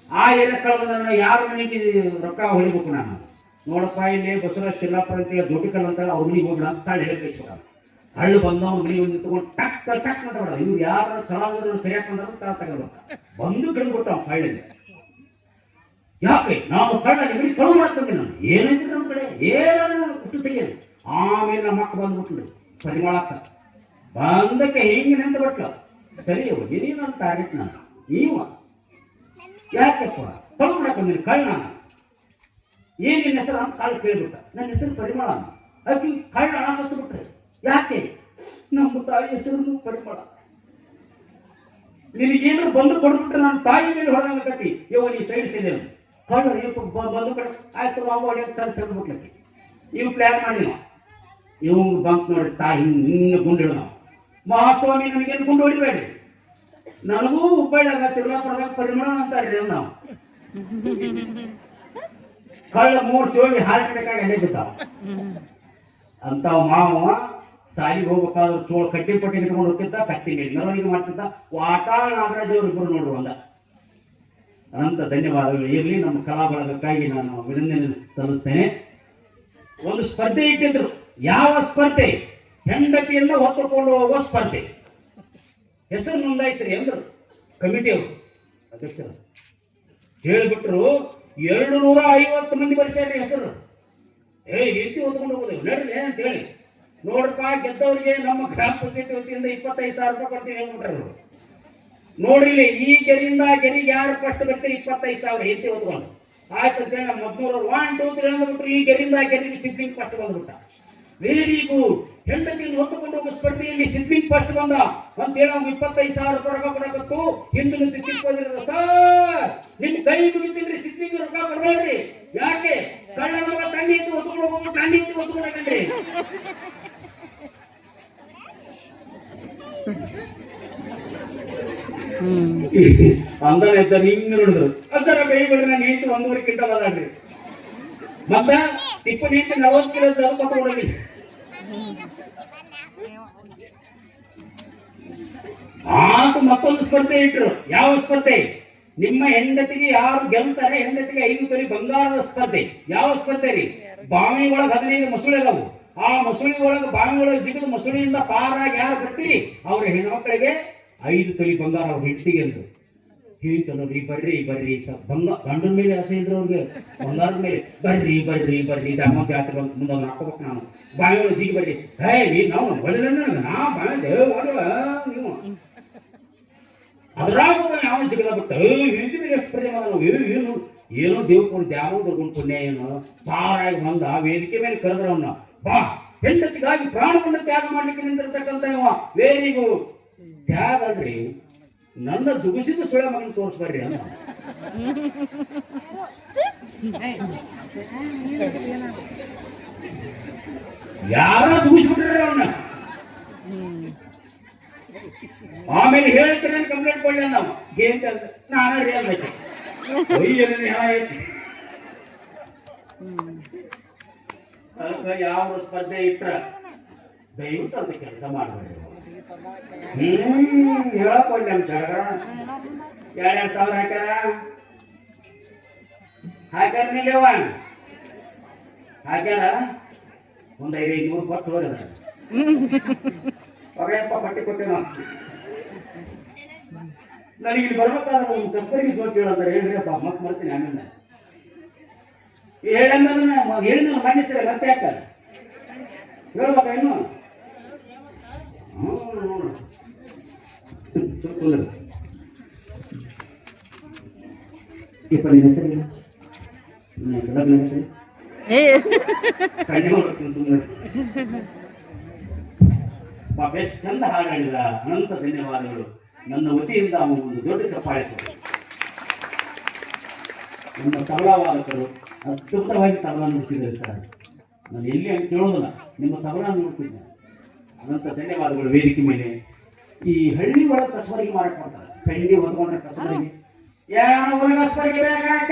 ಆ ಏರಿಯಾ ನನ್ನ ಯಾರ ಮನೆಗೆ ರೊಕ್ಕ ಹೊಳಿಬೇಕು ನಾನು? ನೋಡಪ್ಪ, ಇಲ್ಲಿ ಬಸವರಾಜ್ ಶಿಲ್ಲಾಪುರ ಅಂತ ದೊಡ್ಡ ಕಲ್ ಅಂತ ಅವ್ರ ಮನೆಗೆ ಹೋಗ್ಬಿಡ ಅಂತ ಹೇಳಿ ಕಳಿಸ್ಬಿಡ ಹಳ್ಳು ಬಂದು ಅವ್ನ ಮನೆಗೆ ಒಂದು ತಗೊಂಡು ಟಕ್ ಟಕ್ ಮಾಡ್ಬಿಡ ಇವ್ರು ಯಾರ ಕಲಾವಿದರು ಸರಿಯಾಗಿ ಬಂದ್ರು ತಾ ತಗೋಬೇಕು ಬಂದು ಅವ್ನ ಫೈಲಲ್ಲಿ. ಯಾಕೆ? ನಾವು ಕಳ್ಳ ನಿಮಗೆ ಕಳು ಮಾಡ್ತೀವಿ ನಾನು ಏನಂದ್ರೆ ನಮ್ಮ ಕಡೆ, ಏನಾದ್ರೂ ನಾನು ತೆಗೆಯೋದು ಆಮೇಲೆ ನಮ್ಮ ಅಕ್ಕ ಸರಿ ಮಾಡಕ್ಕ ಬಂದಕ್ಕೆ ಹೆಂಗೆ ನಿಂತು ಬಿಟ್ಲು ಸರಿ ಹಿರಿಯ ಅಂತ ಆಗಿತ್ತು ನಾನು ನೀವು ಯಾಕೆಪ್ಪ? ಕಳು ನೀನು ಕಳ್ಳ ಏನ್ ನಿನ್ನ ಹೆಸರು ಅಂತ ಕಾಲು ಕೇಳ್ಬಿಟ್ಟ. ನನ್ನ ಹೆಸರು ಪರಿಮಳ ಅದಕ್ಕೆ ಕಳ್ಳ ಅಂತ ಯಾಕೆ? ನಮ್ಮ ತಾಯಿ ಹೆಸರು ಪರಿಮಳ. ನಿನಗೇನಾದ್ರು ಬಂದು ಕೊಡ್ಬಿಟ್ರೆ ನನ್ನ ತಾಯಿ ಮೇಲೆ ಕಟ್ಟಿ. ಇವ ನೀ ಸೈಡ್ ಸಿದೆ ಕಳ್ಳ ಬಂದು ಕಡೆ ಆಯ್ತು ನಾವು ಹೊಡೆಯೋದು ಸರ್ ಸೇರ್ಬಿಟ್ಲಕ್ಕೆ ಬಿಟ್ಲಕ್ಕೆ. ಇವ್ ಪ್ಲಾನ್ ಮಾಡಿಲ್ಲ. ಇವ್ ಬಂತ್ ನೋಡಿ ತಾಯಿ ಹಿಂಗೆ ಗುಂಡಿಡ ಮಹಾಸ್ವಾಮಿ, ನನಗೇನು ಗುಂಡು ಹೊಡಿಬೇಡಿ? ನನಗೂ ಹುಬ್ಬಳ್ಳಿಯಾಗ ತಿರುಗಾಪುರದಾಗ ಪರಿಮಳ ಅಂತಾರೆ ನಾವು. ಕಳ್ಳ ಮೂರು ಜೋಡಿ ಹಾಲು ಬಿದ್ದಾವ ಅಂತ ಮಾವ ಸಾಲಿಗೆ ಹೋಗ್ಬೇಕಾದ್ರೆ ಚೋಳ ಕಟ್ಟಿ ಪಟ್ಟಿ ಇಟ್ಕೊಂಡು ಹೋಗ್ತಿದ್ದ, ಕಟ್ಟಿ ಮೇಲೆ ಮೆರವಣಿಗೆ ಮಾಡ್ತಿದ್ದ. ವಾಟಾಳ ನಾಗರಾಜ್ ಇಬ್ಬರು ಅಂತ ಅನಂತ ಧನ್ಯವಾದಗಳು. ಇರಲಿ, ನಮ್ಮ ಕಲಾ ಬಳಗಕ್ಕಾಗಿ ನಾನು ಅಭಿನಂದನೆ ಸಲ್ಲಿಸ್ತೇನೆ. ಒಂದು ಸ್ಪರ್ಧೆ ಇಟ್ಟಿದ್ರು. ಯಾವ ಸ್ಪರ್ಧೆ? ಹೆಂಡತಿಯನ್ನ ಹೊತ್ತುಕೊಂಡು ಹೋಗುವ ಸ್ಪರ್ಧೆ. ಹೆಸರು ನೋಂದಾಯಿಸ್ರಿ ಅಂದ್ರು ಕಮಿಟಿಯವರು ಅಧ್ಯಕ್ಷರು ಹೇಳಿಬಿಟ್ರು ಎರಡು ನೂರ ಐವತ್ತು ಮಂದಿ ಬರ್ಸ್ಯಾರಿ ಹೆಸರು ಏ ಎಂಟಿ ಓದ್ಕೊಂಡು ಹೋಗೋದು ನಡೀಲಿ ಅಂತ ಹೇಳಿ. ನೋಡಪ್ಪ ಗೆದ್ದವರಿಗೆ ನಮ್ಮ ಗ್ರಾಮ ಪಂಚಾಯತಿ ವತಿಯಿಂದ ಇಪ್ಪತ್ತೈದು ಸಾವಿರ ರೂಪಾಯಿ ಕೊಡ್ತೀವಿ ಹೇಳ್ಬಿಟ್ರು ಇಲ್ಲಿ, ಈ ಗೆರಿಂದ ಗೆರಿಗೆ ಯಾರು ಫಸ್ಟ್ ಬರ್ತೀರಿ? ಇಪ್ಪತ್ತೈದು ಸಾವಿರ ಎಂಟಿ ಓದ್ಕೊಂಡು ಆಯ್ತು ಅಂತ ಹೇಳಿ ಮೊದ್ನೂರು ಒನ್ ಟೂ ತ್ರೀ ಅಂದ್ಬಿಟ್ರು, ಈ ಗೆರಿಂದ ಗೆರಿಗೆ ಸಿದ್ಲಿಂಗ್ ಫಸ್ಟ್ ಬಂದ್ಬಿಟ್ಟ. ವೆರಿ ಗುಡ್ ಹೆಂಡತಿಯನ್ನು ಹೊತ್ತುಕೊಂಡು ಹೋಗುವ ಸ್ಪರ್ಧೆಯಲ್ಲಿ ಸಿದ್ಲಿಂಗ್ ಫಸ್ಟ್ ಬಂದ ಏನೋ ಅವ್ನು ಇಪ್ಪತ್ತೈದು ಸಾವಿರ ರೂಪಾಯಿ ರೊಕ್ಕ ಕೊಡಕತ್ತು ಹಿಂದೆ ನಿಂತು ತಿಳ್ಕೊಂಡಿರೋ ಸರ್. ನಿಮ್ ಕೈ ಮುಗಿತಿದ್ರಿ ಸಿದ್ಲಿಂಗ್ ರೊಕ್ಕ ಕೊಡ್ಬೇಡ್ರಿ ಯಾಕೆ? ಕಳ್ಳನ ತಣ್ಣಿ ಇದ್ದು ಹೊತ್ಕೊಂಡು ಹೋಗುವ ತಂಡಿ ಇದ್ದು ಹೊತ್ಕೊಂಡ್ರಿ ಅಂದನ ಇದ್ದಾರೆ ಹಿಂಗ್ ನೋಡಿದ್ರು. ಅದರ ಕೈಗಳು ನಾನು ಹೆಂಚು ಒಂದೂವರೆ ಕಿಂಟ ಬದಾಡ್ರಿ ಮತ್ತ ಹೆಂಚು ನಲವತ್ತು ಕಿಲೋ ಕೊಟ್ಟು ಕೊಡ್ರಿ ಆತ ಮತ್ತೊಂದು ಸ್ಪರ್ಧೆ ಇಟ್ರು. ಯಾವ ಸ್ಪರ್ಧೆ? ನಿಮ್ಮ ಹೆಂಡತಿಗೆ ಯಾರು ಗೆಲ್ತಾರೆ, ಹೆಂಡತಿಗೆ ಐದು ತೊಲಿ ಬಂಗಾರದ ಸ್ಪರ್ಧೆ. ಯಾವ ಸ್ಪರ್ಧೆ ರೀ? ಬಾವಿ ಒಳಗ್ ಹದಿನೈದು ಮಸೂಳೆ ಅದಾವು ಆ ಮಸೂಳಿ ಒಳಗೆ, ಬಾವಿ ಒಳಗೆ ಜಿಗಿದು ಮಸೂಳಿಯಿಂದ ಪಾರಾಗಿ ಯಾರು ಬರ್ತೀರಿ ಅವ್ರ ಹೆಣ್ಮಕ್ಳಿಗೆ ಐದು ತೊಲಿ ಬಂಗಾರ ಅವ್ರ ಹೆಂಡತಿಗೆ ಅಂದ್ರು. ಹೇಳ್ತಾನೋರಿ ಬರ್ರಿ ಬರ್ರಿ ಸ ಬಂಗ, ಗಂಡನ ಮೇಲೆ ಆಸೆ ಇದ್ರೆ ಅವ್ರಿಗೆ. ಬಂಗಾರದ ಮೇಲೆ, ಬರ್ರಿ ಬರ್ರಿ ಬರ್ರಿ. ಧರ್ಮ ಜಾತ್ರೆ ಬಂದು ಮುಂದೆ ಹಾಕೋಬೇಕು ನಾನು. ಒಳಗೆ ಜಿಗಿ ಬರ್ರಿ ಹೇ ನೀ ನಾವು ಒಳ್ಳೆ ನಾ ದೇವ ನೀವು. ಅದ್ರಾಗ ಯಾವ ಸಿಗಲ್ಲ ಎಷ್ಟು ಪ್ರೇಮ ಏನು? ಏನು? ದೇವ್ ಕೊಡು ದ್ಯಾವ ದುರ್ಗನ್ ಪುಣ್ಯ ಏನು? ಸಾರಾಗಿ ಬಂದ ವೇದಿಕೆ ಮೇಲೆ ಕರೆದ್ರ ಅವನ್ನ ಬಾ, ಹೆಂಡತಿಗಾಗಿ ಪ್ರಾಣವನ್ನು ತ್ಯಾಗ ಮಾಡ್ಲಿಕ್ಕೆ ನಿಂತಿರ್ತಕ್ಕಂಥ ಇವ. ವೆರಿ ಗುಡ್ ತ್ಯಾಗ ಅಲ್ರಿ ನನ್ನ ದುಗಿಸಿದ ಸುಳ್ಳ ಮಗನ ತೋರಿಸ್ಬಾರ್ರಿ ಅಂತ. ಯಾರ ದುಗಿಸ್ಬಿಟ್ರಿ ಅವನ್ನ ಆಮೇಲೆ ಹೇಳ್ತಾರೆ ಕಂಪ್ಲೇಂಟ್ ಕೊಡ್ಲಿ ನಾವು. ಏನ್ ನಾನು ರೀ ಹೇಳಿ ಐತಿ ಅದಕ್ಕೆ ಯಾವ ಸ್ಪರ್ಧೆ ಇಟ್ರ? ದಯವಿಟ್ಟು ಕೆಲಸ ಮಾಡಬೇಡಿ. ಹ್ಮ್ ಹೇಳಕೊಡ್ಲಿ ನಮ್ಮ ಎರಡೆರಡು ಸಾವಿರ ಹಾಕ್ಯಾರ? ಹಾಕ್ಯಾರ ಹಾಕ್ಯಾರ? ಒಂದು ಐದೈದು ನೂರು ಕೊಟ್ಟು ಹೋದ ಅವರಪ್ಪ ಬಟ್ಟೆ ಕೊಟ್ಟೆ ನಾವು ನನಗೆ ಇಲ್ಲಿ ಬರ್ಬೇಕಾದ್ರೆ ಒಂದು ಕಸ್ತರಿಗೆ ಜೋಕ್ ಹೇಳಂತಾರೆ ಹೇಳ್ರಿ ಅಪ್ಪ ಮತ್ತೆ ಮಾಡ್ತೀನಿ ಆಮೇಲೆ. ಹೇಳಂದ್ರೆ ಹೇಳಿದ ಮನೆ ಸರಿ, ಮತ್ತೆ ಯಾಕ? ಹೇಳ್ಬೇಕ ಇನ್ನು? ಹೆಸರೇನು? ನಿನ್ನ ಹೆಸರು? ಪಾಪ ಎಷ್ಟು ಚಂದ ಹಾಡಾಡಿದ ಅನಂತ ಧನ್ಯವಾದಗಳು. ನನ್ನ ವತಿಯಿಂದ ಅವನು ಒಂದು ದೊಡ್ಡ ಚಪ್ಪಾಳೆ ಕೊಡಿ. ನಮ್ಮ ತಬಲಾವಾದಕರು ಅದ್ಭುತವಾಗಿ ತಬಲಾ ನುಡಿಸಿದ್ದಾರೆ ಸರ್ ನಾನು ಎಲ್ಲಿ ಅಂತ ಕೇಳೋದಿಲ್ಲ. ನಿಮ್ಮ ತಬಲಾ ನೋಡ್ತಿದ್ದೆ ಅನಂತ ಧನ್ಯವಾದಗಳು ವೇದಿಕೆ ಮೇಲೆ. ಈ ಹಳ್ಳಿ ಒಳಗೆ ಕಸವರಿಗೆ ಮಾರಾಟ ಮಾಡ್ತಾರೆ. ಪೆಂಡಿ ಹೊತ್ಕೊಂಡ್ರೆ ಕಸವರಿಗೆ ಯಾವ ಕಸವರಿಗೆ ಬೇಕಾಕ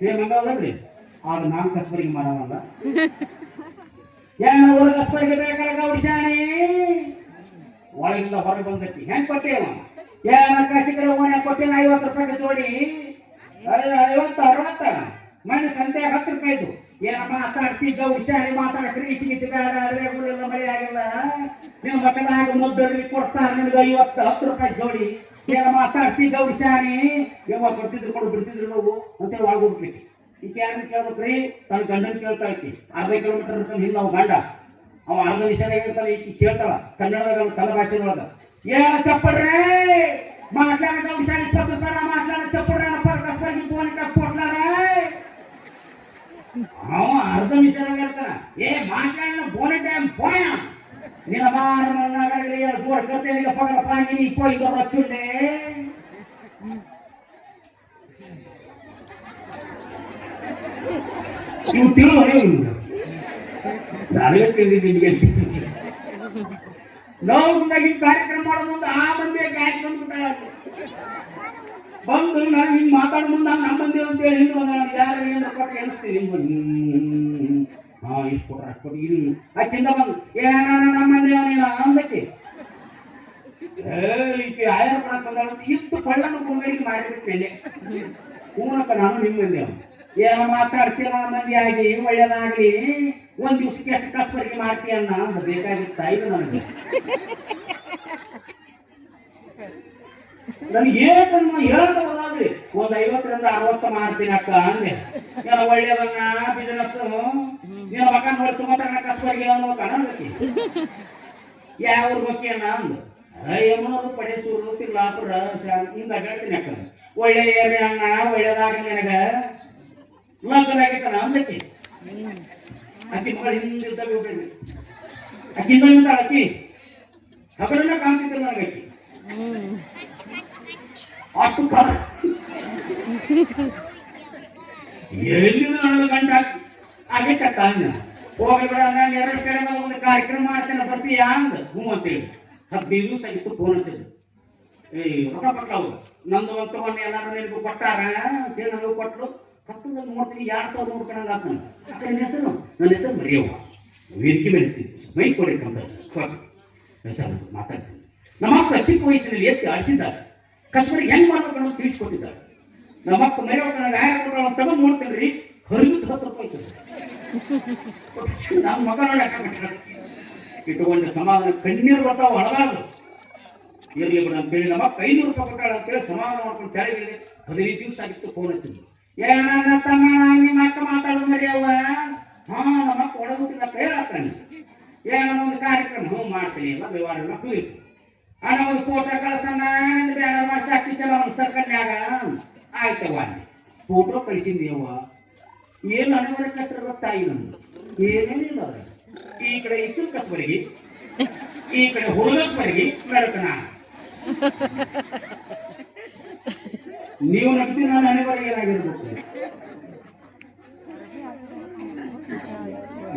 ಸೇಮ್ ಹಂಗಲ್ರಿ ಆಗ ನಾನು ಕಸ್ಬರಿಗೆ ಮಾರವಲ್ಲ ಏನು ಊರ ಕಸ್ಬರಿಗೆ ಬೇಕಾಗ ಉಡ್ಸಾಣಿ ಒಳಗಿಂದ ಹೊರಗೆ ಬಂದೈತಿ ಹೆಂಗ್ ಕೊಟ್ಟೆ ಏನಕ್ಕ ಚಿಕ್ಕರೆ ಓಣೆ ಕೊಟ್ಟಿನ ಐವತ್ತು ರೂಪಾಯಿ ಜೋಡಿ. ಐವತ್ತು, ಅರವತ್ತ? ಮನೆ ಸಂತೆ ಹತ್ತು ರೂಪಾಯಿ ಇದು ಏನ ಮಾತಾಡ್ತಿದ್ದ ಹುಷಾರಿ ಮಾತಾಡ್ರಿ ಇಟ್ಟಿಗಿತ್ತು ಬೇಡ ರೇಗುಳೆಲ್ಲ ಮಳೆ ಆಗಿಲ್ಲ ನೀವು ಮಕ್ಕಳಾಗ ಮುದ್ದರಿ ಕೊಡ್ತಾರೆ ನಿಮ್ಗೆ ಐವತ್ತು, ಹತ್ತು ರೂಪಾಯಿ ಜೋಡಿ. ಏನ ಮಾತಾಡ್ತಿದ್ದ ಗೌಶಾನಿ ಯಾವ ಕೊಟ್ಟಿದ್ರು ಕೊಡು, ಬಿಡ್ತಿದ್ರು ನಾವು ಅಂತೇಳಿ ಒಳಗೋಗ್ಬಿಟ್ರಿ ಈಗ ಯಾರನ್ನ ಕೇಳ್ಬೇಕ್ರಿ? ತನ್ನ ಗಂಡನ ಕೇಳ್ತಾ ಐತಿ ಅರ್ಧ ಕಿಲೋಮೀಟರ್ ಹಿಂದೆ ನಾವು ಗಂಡ. ಅವ ಅರ್ಧ ವಿಷಯದಾಗ ಹೇಳ್ತಾನೆ, ಈಕೆ ಕೇಳ್ತಾಳ. ಕನ್ನಡದಾಗ ತಲೆ ಭಾಷೆ ಒಳಗ ಏನ ಚಪ್ಪಡ್ರೆ! ಮಾತಾಡ ವಿಷಯ ಇಪ್ಪತ್ತು ರೂಪಾಯಿ ಮಾತಾಡ ಚಪ್ಪಡ್ರೆ ಪರ್ ಕಸ್ಟಾಗಿ ಫೋನ್ ಅವ ಅರ್ಧ ವಿಷಯದಾಗ ಹೇಳ್ತಾನ. ಏ ಮಾತಾಡ ಬೋನೆ ಟೈಮ್ ನಗರಗಳಿಗೆ ಜೋರ್ ಕರ್ತೇನೆ ಪಗಲ ಪಾಂಗಿನಿ ಪೋಯ್ ದೊರ ಚುಳ್ಳೆ ಇವು ತಿಳುವರೆ ಇವ್ನು. ನನಗೆ ನಿಮಗೆ. ನಾವು ಮುಂದಾಗಿ ಕಾರ್ಯಕ್ರಮ ಮಾಡೋ ಮುಂದೆ ಆ ಮಂದಿ ಬಂದ್ಬಿಟ್ಟ ಬಂದು ನಾನು ಹಿಂಗ್ ಮಾತಾಡೋ ಮುಂದೆ ನಮ್ಮ ಮಂದಿ ಅಂತ ಹೇಳಿ ಯಾರು ಏನು ಕೊಟ್ಟು ಎಣಿಸ್ತೀನಿ ಹಾ ಇಷ್ಟು ಕೊಟ್ರ ಅಷ್ಟು ಕೊಟ್ಟು ಇಲ್ಲಿ ಅಕ್ಕಿಂದ ಬಂದು. ಮಂದಿ ನೀನು ಅಂದಕ್ಕೆ ಈಕೆ ಆಯರ ತಂದಾಳ ಇಷ್ಟು ಕೊಳ್ಳನ್ನು ಕೊಂಡೋಗಿ ಮಾಡಿರ್ತೇನೆ ಪೂರ್ಣಕ ನಾನು ನಿಮ್ಮ. ಏನೋ ಮಾತಾಡ್ತೀರ ಮಂದಿ ಆಗಿ ಒಳ್ಳೇದಾಗ್ಲಿ. ಒಂದ್ ದಿವ್ಸಕ್ಕೆ ಎಷ್ಟು ಕಸ್ಬರಿಗೆ ಮಾಡ್ತೀಯ ಅನ್ನ ಅಂತ ಬೇಕಾಗಿತ್ತ ಇದು ನನಗೆ. ನನಗೆ ಏನು ಹೇಳೋದು ಬರೋದ್ರಿ ಒಂದ್ ಐವತ್ತರಿಂದ ಅರವತ್ತು ಮಾಡ್ತೀನಿ ಅಕ್ಕ ಅಂದೆ. ನಾನು ಒಳ್ಳೇದನ್ನ? ಬಿಸಿನೆಸ್ ನಿನ್ನ ಮಕ ನೋಡಿ ತುಂಬ ಕಸ್ಬರಿಗೆ ಅನ್ನೋ ಅನ್ನೋದಕ್ಕೆ ಯಾವ ಬಗ್ಗೆ ಅಂದು? ಪಡೆ ಪಡೆಸೂರು ತಿರ್ಲಾಪುರ ಹಿಂಗ ಹೇಳ್ತೀನಿ ಅಕ್ಕ ಒಳ್ಳೆ ಏರಿ ಅಣ್ಣ ಒಳ್ಳೇದಾಗಲಿ ನಿನಗ. ಲಗ್ನ ಆಗೈತನ ಅಂದಕ್ಕೆ ಅಕ್ಕಿ ಮಗಳು ಹಿಂದಿದ್ದ ಬಿಡ್ಬೇಡಿ ಅಕ್ಕಿಂದ ಹಿಂದ ಅಕ್ಕಿ? ಹಗರನ್ನ ಕಾಣ್ತಿದ್ರು ನನಗೆ ಅಷ್ಟು ಪರ ಎಲ್ಲಿಂದ ನನಗೆ ಗಂಟ ಆಗೈತಕ್ಕ ಅಂದ ಹೋಗಿ ಬಿಡ ನಾನು ಎರಡು ಕಡೆ ಒಂದು ಕಾರ್ಯಕ್ರಮ ಮಾಡ್ತೇನೆ ಬರ್ತೀಯಾ ಅಂದ ಹ್ಞೂ ಅಂತೇಳಿ ಹದಿನೈದು ದಿವಸ ಇತ್ತು ಫೋನ್ ಹಚ್ಚಿದ್ರು ಏ ರೊಕ್ಕ ಕೊಟ್ಟವು ನಂದು ಒಂದು ತಗೊಂಡು ಎಲ್ಲಾರು ನಿನಗೂ ಕೊಟ್ಟಾರ? ಅಂತೇಳಿ ನನಗೂ ಕೊಟ್ಟರು ಹತ್ತೊಂದು ನೋಡ್ತೀನಿ ಯಾರು ಸಾವಿರ ನೋಡ್ಕೊಂಡಂಗ ಆತ ನನ್ನ ಹೆಸರು? ನನ್ನ ಹೆಸರು ಮರಿಯವ್ವ. ವೇದಿಕೆ ಮೇಲೆ ಮೈ ಕೊಡಿಕಂತ ಹೆಸರು ಮಾತಾಡ್ತೀನಿ. ನಮ್ಮ ಅಕ್ಕ ಚಿಕ್ಕ ವಯಸ್ಸಿನಲ್ಲಿ ಎತ್ತಿ ಅಳಿಸಿದ್ದಾರೆ ಕಷ್ಟಪಡಿ ಹೆಂಗ್ ಮಾಡ್ಬೇಕು ತಿಳಿಸ್ಕೊಟ್ಟಿದ್ದಾರೆ. ನಮ್ಮ ಅಕ್ಕ ಮರಿಯವ್ವ ಕೊಟ್ಟರು ತಗೊಂಡು ನೋಡ್ತೀನಿ ಹತ್ತು ರೂಪಾಯಿ ಇರ್ತದೆ. ನನ್ನ ಮಗ ಇಟ್ಟುಕೊಂಡ ಸಮಾಧಾನ ಕಣ್ಣೀರು ಬರ್ತಾವ ಒಳಗಾದ್ರು ಇರಲಿ ಬಿಡ ಅಂತೇಳಿ ನಮ್ಮ ಐದು ರೂಪಾಯಿ ಕೊಟ್ಟಾಳ ಅಂತೇಳಿ ಸಮಾಧಾನ ಮಾಡ್ಕೊಂಡು ಕೆಳಗೆ ಹದಿನೈದು ದಿವಸ ಆಗಿತ್ತು ಫೋನ್ ಹಚ್ಚಿದ್ರು ಏನಾದ ತಮ್ಮ ನಿಮ್ಮ ಅಕ್ಕ ಮಾತಾಡೋದು ಮರಿ ಅವ ಹಾ, ನಮ್ಮ ಅಕ್ಕ ಒಳಗುಟ್ಟಿದ ಹೇಳತ್ತಾನೆ ಏನೋ ಒಂದು ಕಾರ್ಯಕ್ರಮ. ಹ್ಞೂ, ಮಾಡ್ತೀನಿ. ಎಲ್ಲ ವ್ಯವಹಾರ ಎಲ್ಲ ಕುಯ್ತು ಒಂದು ಫೋಟೋ ಕಳ್ಸಣ್ಣ. ಬೇಡ ಮಾಡಿ ಅಕ್ಕಿ ಚಲೋ, ಒಂದು ಸರ್ಕಲ್ನ್ಯಾಗ ಆಯ್ತವ ಅಂದೆ ಫೋಟೋ ಕಳಿಸಿದ್ಯವ್ವ ಏನು ಅನುಮಾನ ಕಟ್ಟರೆ ತಾಯಿ ನಮ್ದು ಏನೇನಿಲ್ಲ. ಈ ಕಡೆ ಇತ್ತು ಕಸ್ಬರಿಗೆ ಈ ಕಡೆ ಹೋಲಸ್ವರಿಗೆ ಬೆಳಕನ ನೀವು ನಗ್ತಿ ನಾನು ಅನಿವಾರ್ಯ ಏನಾಗಿರ್ಬೇಕು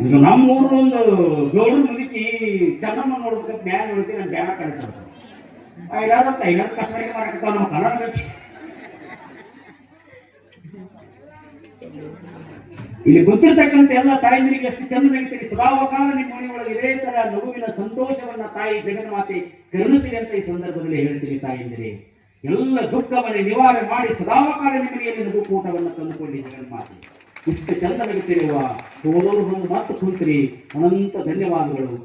ಇದು ನಮ್ಮ ಊರು ಒಂದು ಗೌಡ್ರ ಮುದುಕಿ ಚೆನ್ನಮ್ಮ ನೋಡ್ಬೇಕಂತ ಬ್ಯಾನ್ ನೋಡ್ತೀನಿ ನಾನು ಬ್ಯಾನ ಕಳಿಸ್ತಾರೆ ಐದಾರು ಐದಾರು ಕಸ್ಬರಿಗೆ ಮಾಡಕ್ಕೆ ನಮ್ಮ ಕನ್ನಡ. ಇಲ್ಲಿ ಗೊತ್ತಿರ್ತಕ್ಕಂಥ ಎಲ್ಲ ತಾಯಂದಿರಿಗೆ ಎಷ್ಟು ಚಂದ ಸದಾವಕಾಲ ನಿಮ್ಮ ಮನೆಯೊಳಗೆ ಇದೇ ತರ ನಗುವಿನ ಸಂತೋಷವನ್ನ ತಾಯಿ ಜಗನ್ಮಾತೆ ಕರುಣಿಸಿ ಅಂತ ಈ ಸಂದರ್ಭದಲ್ಲಿ ಹೇಳ್ತೀನಿ ತಾಯಂದಿರಿ. ಎಲ್ಲ ದುಃಖವನ್ನು ನಿವಾರಣೆ ಮಾಡಿ ಸದಾವಕಾಲ ನಿಮ್ಮನೆಯಲ್ಲಿ ನಗು ಕೂಟವನ್ನು ತಂದುಕೊಳ್ಳಿ ಜಗನ್ಮಾತೆ. ಇಷ್ಟು ಚಂದ ನಗುತ್ತಿರುವ ಹೋದವರು ಒಂದು ಮಾತು ಕುಂತ್ರಿ. ಅನಂತ ಧನ್ಯವಾದಗಳು.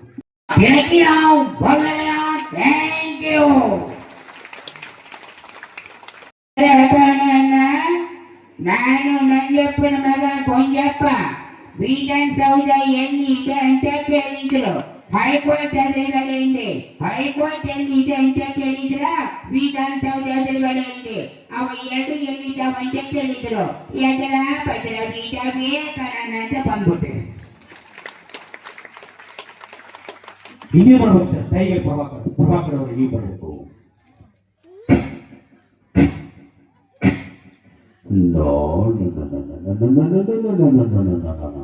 ನಾನು ಮಂಜಪ್ಪನ ಮಗ ಕೊಂಜಪ್ಪ ವಿಧಾನಸೌಧ ಎಲ್ಲಿದೆ ಅಂತ ಕೇಳಿದ್ರು ಹೈಕೋರ್ಟ್ ಎದುರುಗಡೆಯಿಂದ ಹೈಕೋರ್ಟ್ ಎಲ್ಲಿದೆ ಅಂತ ಕೇಳಿದ್ರ ವಿಧಾನಸೌಧ ಎದುರುಗಡೆಯಿಂದ ಅವ ಎರಡು ಎಲ್ಲಿದ್ದಾವ ಅಂತ ಕೇಳಿದ್ರು ಎದರ ಪದರ ಬೀಜ ಬೇಕಾನ ಅಂತ ಬಂದ್ಬಿಟ್ರು ಇನ್ನೇ ಬರ್ಬೇಕು ಸರ್ ಟೈಗರ್ ಪ್ರಭಾಕರ್ ಪ್ರಭಾಕರ್ ಅವರು ನೀವು ಬರಬೇಕು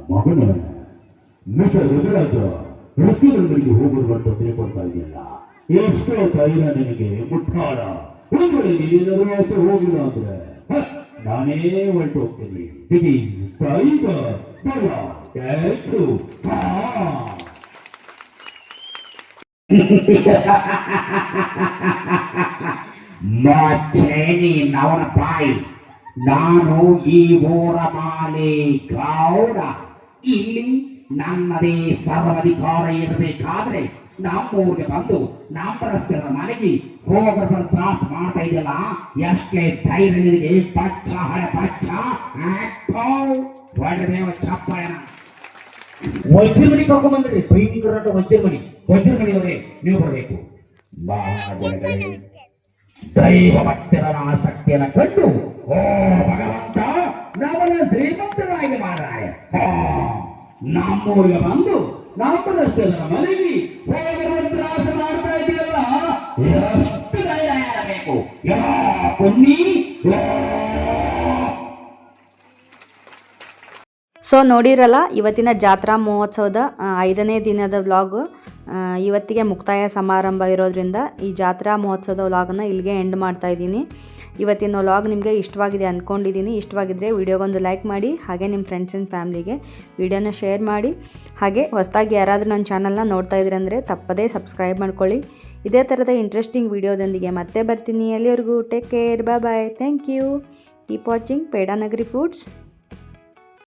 ಮಗನೇ ಮಿಸ್ಟರ್ ರುದ್ರಾಜ ಹೋಗುವುದು ಅಂತ ತಿಳ್ಕೊಳ್ತಾ ಇದೆಯಲ್ಲ ಎಷ್ಟೋ ಧೈರ್ಯ ನಿನಗೆ ಮುಟ್ಟಾಳ ಹುಡುಗರಿಗೆ ಏನಾದರೂ ಆಚೆ ಹೋಗಿಲ್ಲ ಅಂದ್ರೆ ನಾನೇ ಹೊರಟು ಹೋಗ್ತೀನಿ ಇಟ್ ಈಸ್ ಟೈಗರ್ ಬಲ ಎತ್ತು ಹಾ ಮಚ್ಚೇನಿ ನವನ ತಾಯಿ ನಾನು ಈ ಓರಮಾಲೆ ಮಾಲಿ ಗೌಡ. ಇಲ್ಲಿ ನನ್ನದೇ ಸರ್ವಾಧಿಕಾರ ಇರಬೇಕಾದ್ರೆ ನಮ್ಮೂರಿಗೆ ಬಂದು ನಮ್ಮ ರಸ್ತೆಯ ಮನೆಗೆ ಹೋಗರ ತ್ರಾಸ ಮಾಡ್ತಾ ಇದೆಯಲ್ಲ, ಎಷ್ಟೇ ಧೈರ್ಯ ನಿನಗೆ, ಪಚ್ಚ, ಹಳೆ ಪಚ್ಚ ಹೊಡೆದೇವ ಚಪ್ಪಯನ ವಜ್ರ ಮನಿ ಕರ್ಕೊಂಡ್ ಬಂದ್ರಿ ಭಯಂಕರ ವಜ್ರ ಮನಿ ವಜ್ರ ಮನಿಯವರೇ ನೀವು ಬರಬೇಕು. ಬಾಳಗೊಳಗಡೆ ದೈವ ಭಕ್ತರ ಆಸಕ್ತಿಯನ್ನು ಕಂಡು ಓ ಭಗವಂತ ನಮ್ಮನ್ನು ಶ್ರೀಮಂತರಾಗಿ ಆ, ನಮ್ಮೂರಿಗೆ ಬಂದು ನಮ್ಮ ರಸ್ತೆಯ ಮನೆಗೆ ಹೋಗುವ ತ್ರಾಸ ಮಾಡ್ತಾ ಇದೆಯಲ್ಲ. ಎಷ್ಟು ಧೈರ್ಯ ಇರಬೇಕು ಯಾ ಪುಣ್ಣಿ ಸೊ ನೋಡಿರಲ್ಲ ಇವತ್ತಿನ ಜಾತ್ರಾ ಮಹೋತ್ಸವದ ಐದನೇ ದಿನದ ವ್ಲಾಗ್ ಇವತ್ತಿಗೆ ಮುಕ್ತಾಯ ಸಮಾರಂಭ ಇರೋದ್ರಿಂದ ಈ ಜಾತ್ರಾ ಮಹೋತ್ಸವದ ವ್ಲಾಗನ್ನು ಇಲ್ಲಿಗೆ ಎಂಡ್ ಮಾಡ್ತಾ ಇದ್ದೀನಿ. ಇವತ್ತಿನ ವ್ಲಾಗ್ ನಿಮಗೆ ಇಷ್ಟವಾಗಿದೆ ಅಂದ್ಕೊಂಡಿದ್ದೀನಿ ಇಷ್ಟವಾಗಿದ್ದರೆ ವಿಡಿಯೋಗೊಂದು ಲೈಕ್ ಮಾಡಿ, ಹಾಗೆ ನಿಮ್ಮ ಫ್ರೆಂಡ್ಸ್ ಆ್ಯಂಡ್ ಫ್ಯಾಮ್ಲಿಗೆ ವಿಡಿಯೋನ ಶೇರ್ ಮಾಡಿ. ಹಾಗೆ ಹೊಸದಾಗಿ ಯಾರಾದರೂ ನನ್ನ ಚಾನಲ್ನ ನೋಡ್ತಾ ಇದ್ದೀರಿ ಅಂದರೆ ತಪ್ಪದೇ ಸಬ್ಸ್ಕ್ರೈಬ್ ಮಾಡ್ಕೊಳ್ಳಿ. ಇದೇ ಥರದ ಇಂಟ್ರೆಸ್ಟಿಂಗ್ ವಿಡಿಯೋದೊಂದಿಗೆ ಮತ್ತೆ ಬರ್ತೀನಿ. ಎಲ್ಲಿವರೆಗೂ take care bye bye thank you keep watching Pedanagari foods